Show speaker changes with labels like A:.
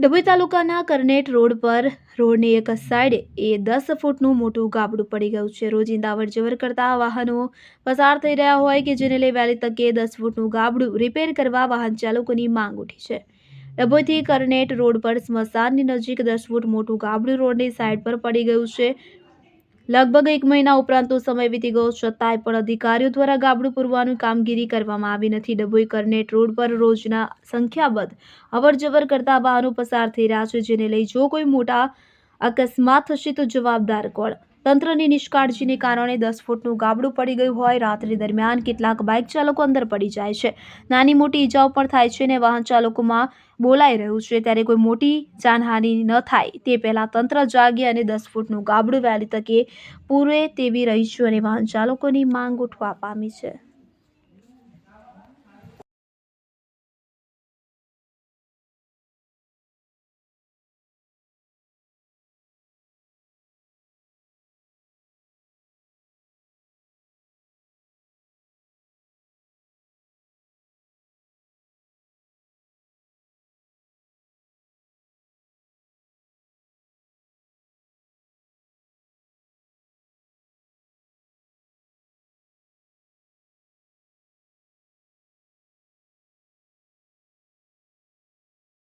A: ડભોઈ તાલુકાના કરનેટ રોડ પર રોડની એક સાઈડ એ દસ ફૂટનું મોટું ગાબડું પડી ગયું છે. રોજિંદા અવરજવર કરતા વાહનો પસાર થઈ રહ્યા હોય કે જેને લઈ વહેલી તકે દસ ફૂટનું ગાબડું રિપેર કરવા વાહન ચાલકોની માંગ ઉઠી છે. ડભોઈથી કરનેટ રોડ પર સ્મશાનની નજીક દસ ફૂટ મોટું ગાબડું રોડની સાઈડ પર પડી ગયું છે. લગભગ એક મહિના ઉપરાંતનો સમય વીતી ગયો છતાંય પણ અધિકારીઓ દ્વારા ગાબડું પૂરવાની કામગીરી કરવામાં આવી નથી. ડભોઈ કરનેટ રોડ પર રોજના સંખ્યાબંધ અવર જવર કરતા વાહનો પસાર થઈ રહ્યા છે, જેને લઈ જો કોઈ મોટા અકસ્માત થશે તો જવાબદાર કોણ? તંત્રની નિષ્કાળજીને કારણે દસ ફૂટનું ગાબડું પડી ગયું હોય, રાત્રિ દરમિયાન કેટલાક બાઇક ચાલકો અંદર પડી જાય છે. નાની મોટી ઈજાઓ પણ થાય છે અને વાહન ચાલકોમાં બોલાઈ રહ્યું છે ત્યારે કોઈ મોટી જાનહાનિ ન થાય. તે પહેલાં તંત્ર જાગે અને દસ ફૂટનું ગાબડું વહેલી તકે પૂરે તેવી રહી છું અને વાહન ચાલકોની માંગ ઉઠવા પામી છે.